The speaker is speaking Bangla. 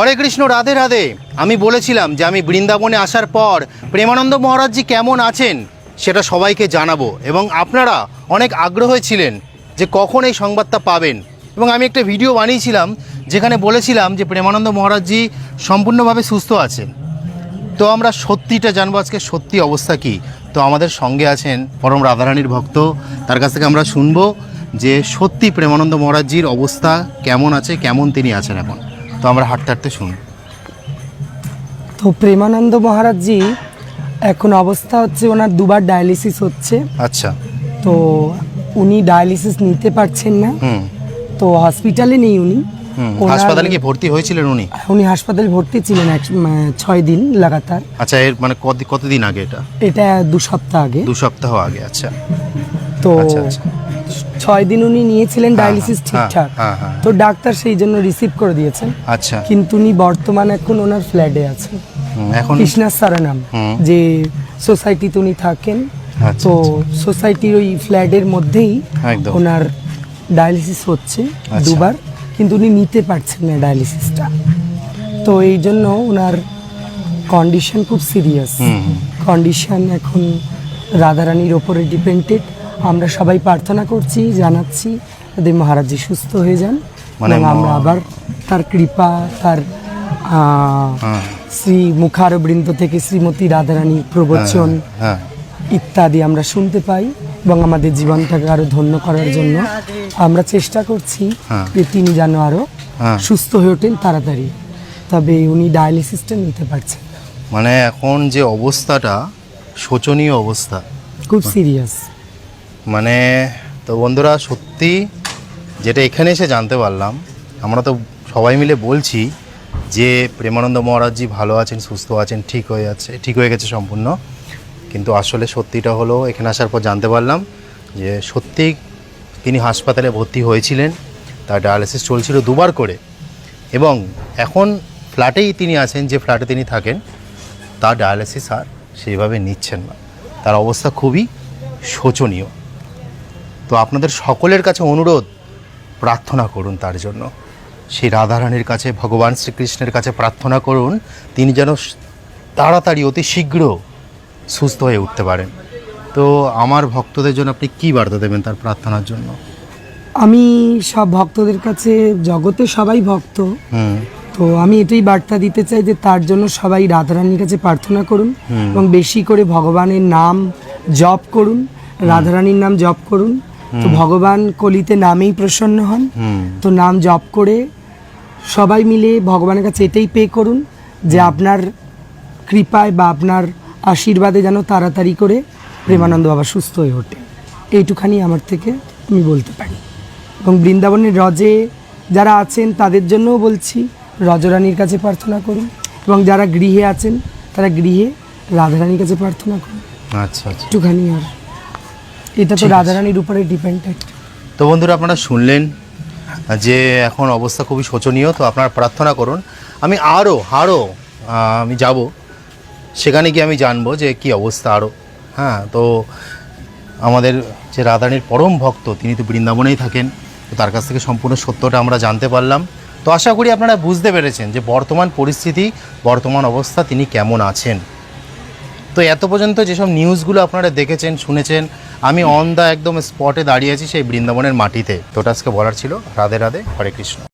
হরে কৃষ্ণ, রাধে রাধে। আমি বলেছিলাম যে আমি বৃন্দাবনে আসার পর প্রেমানন্দ মহারাজজি কেমন আছেন সেটা সবাইকে জানাব এবং আপনারা অনেক আগ্রহে ছিলেন যে কখন এই সংবাদটা পাবেন। এবং আমি একটা ভিডিও বানিয়েছিলাম যেখানে বলেছিলাম যে প্রেমানন্দ মহারাজজি সম্পূর্ণভাবে সুস্থ আছেন। তো আমরা সত্যিটা জানব আজকে, সত্যি অবস্থা কি? তো আমাদের সঙ্গে আছেন পরম রাধারানীর ভক্ত। তার কাছ থেকে আমরা শুনব যে সত্যি প্রেমানন্দ মহারাজজির অবস্থা কেমন আছে, কেমন তিনি আছেন এখন। তো আমরা হাঁটতে হাঁটতে শুনি তো প্রেমানন্দ মহারাজজি এখন অবস্থা হচ্ছে ওনার দুবার ডায়ালিসিস হচ্ছে। আচ্ছা। তো উনি ডায়ালিসিস নিতে পারছেন না। তো হসপিটালে নেই উনি। হাসপাতালে কি ভর্তি হয়েছিলেন উনি? উনি হাসপাতালে ভর্তি ছিলেন এক ছয় দিন লাগাতার। আচ্ছা এর মানে কত কতদিন আগে এটা? এটা দু সপ্তাহ আগে। দু সপ্তাহ আগে আচ্ছা। তো আচ্ছা, আচ্ছা। ছয় দিন উনি নিয়েছিলেন ডায়ালিসিস হ্যাঁ, ঠিকঠাক। হ্যাঁ, হ্যাঁ। তো ডাক্তার সেই জন্য রিসিভ করে দিয়েছেন। আচ্ছা। কিন্তু উনি বর্তমান এখন ওনার ফ্ল্যাটে আছেন। হুম, এখন কৃষ্ণা সারানাম। যে সোসাইটিতে উনি থাকেন আচ্ছা, তো সোসাইটির ওই ফ্ল্যাটের মধ্যেই। ওনার ডায়ালিসিস হচ্ছে আচ্ছা। দুবার কিন্তু উনি নিতে পারছেন না ডায়ালিসিসটা তো এই জন্য ওনার কন্ডিশন খুব সিরিয়াস। কন্ডিশন এখন রাধারানীর ওপরে ডিপেন্ডেড আমরা সবাই প্রার্থনা করছি জানাচ্ছি যাতে মহারাজজি সুস্থ হয়ে যান। মানে আমরা আবার তার কৃপা তার হ্যাঁ। শ্রী মুখারবৃন্দ থেকে শ্রীমতী রাধারানীর প্রবচন হ্যাঁ ইত্যাদি আমরা শুনতে পাই এবং আমাদের জীবনটাকে আরও ধন্য করার জন্য আমরা চেষ্টা করছি হ্যাঁ। যে তিনি যেন আরও হ্যাঁ। সুস্থ হয়ে ওঠেন তাড়াতাড়ি। তবে উনি ডায়ালিসিসটা নিতে পারছেন মানে এখন যে অবস্থাটা শোচনীয় অবস্থা। খুব সিরিয়াস মানে তো বন্ধুরা সত্যি যেটা এখানে এসে জানতে পারলাম, আমরা তো সবাই মিলে বলছি যে প্রেমানন্দ মহারাজজি ভালো আছেন, সুস্থ আছেন, ঠিক হয়ে যাচ্ছে, ঠিক হয়ে গেছে সম্পূর্ণ। কিন্তু আসলে সত্যিটা হলো, এখানে আসার পর জানতে পারলাম যে সত্যি তিনি হাসপাতালে ভর্তি হয়েছিলেন, তার ডায়ালিসিস চলছিল দুবার করে। এবং এখন ফ্ল্যাটেই তিনি আছেন, যে ফ্ল্যাটে তিনি থাকেন, তার ডায়ালিসিস আর সেইভাবে নিচ্ছেন না। তার অবস্থা খুবই শোচনীয়। তো আপনাদের সকলের কাছে অনুরোধ প্রার্থনা করুন তার জন্য। সেই রাধারানীর কাছে ভগবান শ্রীকৃষ্ণের কাছে প্রার্থনা করুন তিনি যেন তাড়াতাড়ি অতি শীঘ্র সুস্থ হয়ে উঠতে পারেন। তো আমার ভক্তদের জন্য আপনি কী বার্তা দেবেন তার প্রার্থনার জন্য? আমি সব ভক্তদের কাছে জগতে সবাই ভক্ত। তো আমি এটাই বার্তা দিতে চাই যে তার জন্য সবাই রাধারানীর কাছে প্রার্থনা করুন এবং বেশি করে ভগবানের নাম জপ করুন রাধারানীর নাম জপ করুন। তো ভগবান কলিতে নামেই প্রসন্ন হন। তো নাম জপ করে সবাই মিলে ভগবানের কাছে এটাই পে করুন যে আপনার কৃপায় বা আপনার আশীর্বাদে যেন তাড়াতাড়ি করে প্রেমানন্দ বাবা সুস্থ হয়ে ওঠে। এইটুখানি আমার থেকে আমি বলতে পারি। এবং বৃন্দাবনের রজে যারা আছেন তাদের জন্যও বলছি রজরানীর কাছে প্রার্থনা করুন এবং যারা গৃহে আছেন তারা গৃহে রাধারানীর কাছে প্রার্থনা করুন। আচ্ছা আচ্ছা। একটুখানি আর এটা তো। রাধারানীর উপরে ডিপেন্ডেড তো বন্ধুরা আপনারা শুনলেন যে এখন অবস্থা খুবই শোচনীয় তো আপনারা প্রার্থনা করুন। আমি আরও আরও আমি যাব। সেখানে গিয়ে আমি জানব যে কি অবস্থা আরও। হ্যাঁ তো আমাদের যে রাধারানীর পরম ভক্ত তিনি তো বৃন্দাবনেই থাকেন। তো তার কাছ থেকে সম্পূর্ণ সত্যটা আমরা জানতে পারলাম। তো আশা করি আপনারা বুঝতে পেরেছেন যে বর্তমান পরিস্থিতি বর্তমান অবস্থা তিনি কেমন আছেন। তো এত পর্যন্ত যেসব নিউজগুলো আপনারা দেখেছেন, শুনেছেন, আমি অন দ্য একদম স্পটে দাঁড়িয়ে আছি সেই বৃন্দাবনের মাটিতে। তোটা আজকে বলার ছিল। রাধে রাধে, হরে কৃষ্ণ।